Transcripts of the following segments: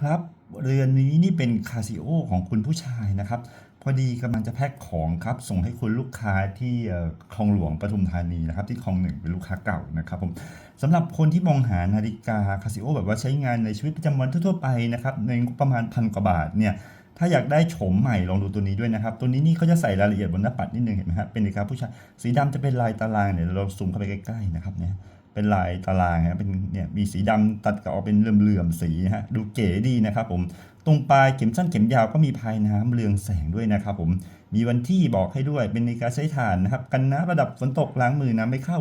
ครับเรือนนี้นี่เป็นคาซิโอของคุณผู้ชายนะครับ พอดีกำลังจะแพ็คของครับ ส่งให้คุณลูกค้าที่คลองหลวงปทุมธานีนะครับ ที่คลองหนึ่งเป็นลูกค้าเก่านะครับผมสำหรับคนที่มองหานาฬิกาคาซิโอแบบว่าใช้งานในชีวิตประจำวันทั่วๆไปนะครับในงบประมาณพันกว่าบาทเนี่ยถ้าอยากได้โฉมใหม่ลองดูตัวนี้ด้วยนะครับ ตัวนี้นี่เขาจะใส่รายละเอียดบนหน้าปัดนิดนึงเห็นไหมฮะเป็นนาฬิกาผู้ชายสีดำจะเป็นลายตารางเนี่ยเราซูมเข้าไปใกล้ๆนะครับเนี่ย เป็นลายตารางนะเป็นเนี่ยมีสีดำตัดกับออกเป็นเหลื่อมๆสีฮะดูเก๋ดีนะครับผมตรงปลายเข็มสั้นเข็มยาวก็มีพายน้ำเรืองแสงด้วยนะครับผมมีวันที่บอกให้ด้วยเป็นนาฬิกาใช้ถ่านนะครับกันน้ำระดับฝนตกล้างมือน้ำไม่เข้า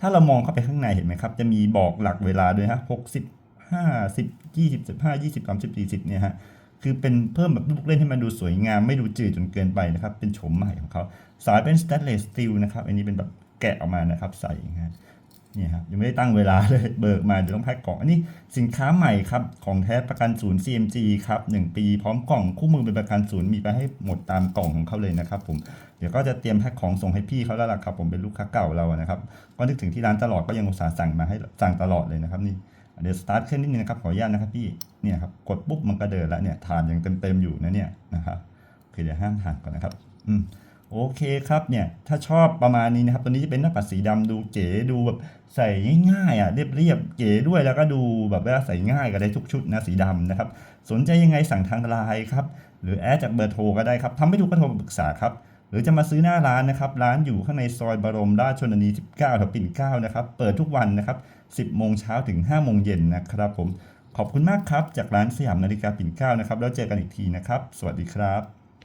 ถ้าเรามองเข้าไปข้างในเห็นไหมครับจะมีบอกหลักเวลาด้วยฮะหกสิบห้าสิบยี่สิบสิบห้ายี่สิบสามสิบสี่สิบเนี่ยฮะคือเป็นเพิ่มแบบลูกเล่นให้มันดูสวยงามไม่ดูจืดจนเกินไปนะครับเป็นโฉมใหม่ของเขาสายเป็น stainless steel นะครับอันนี้เป็นแบบแกะออกมานะครับใส่ เงี้ยครับยังไม่ได้ตั้งเวลาเลยเบิกมาเดี๋ยวต้องแพ็คกล่อง อันนี้สินค้าใหม่ครับ ของแท้ประกันศูนย์ CMG ครับ1ปีพร้อมกล่องคู่มือเป็นประกันศูนย์มีไปให้หมดตามกล่องของเขาเลยนะครับผมเดี๋ยวก็จะเตรียมแพ็คของส่งให้พี่เขาแล้วล่ะครับผมเป็นลูกค้าเก่าเรานะครับก็นึกถึงที่ร้านตลอดก็ยังอุตส่าห์สั่งมาให้สั่งตลอดเลยนะครับนี่เดี๋ยวสตาร์ทเครื่องนิดนึงนะครับขออนุญาตนะครับพี่เนี่ยครับกดปุ๊บมันก็เดินแล้วเนี่ยฐานยังเต็มๆอยู่นะเนี่ยนะครับโอเคเดี๋ยวห้ามฐานก่อนนะครับ อืม โอเคครับเนี่ยถ้าชอบประมาณนี้นะครับตัวนี้จะเป็นหน้าปัดสีดำดูเก๋ดูแบบใส่ง่ายๆอะเรียบๆเก๋ด้วยแล้วก็ดูแบบว่าใส่ง่ายกันได้ทุกชุดนะสีดำนะครับสนใจยังไงสั่งทางไลน์ครับหรือแอดจากเบอร์โทรก็ได้ครับทำไม่ถูกก็โทรปรึกษาครับหรือจะมาซื้อหน้าร้านนะครับ ร้านอยู่ข้างในซอยบรมราชชนนี 19แถวปิ่นเก้านะครับ เปิดทุกวันนะครับ 10 โมงเช้าถึง 5 โมงเย็นนะครับผม ขอบคุณมากครับ จากร้านสยามนาฬิกาปิ่นเก้านะครับ แล้วเจอกันอีกทีนะครับ สวัสดีครับ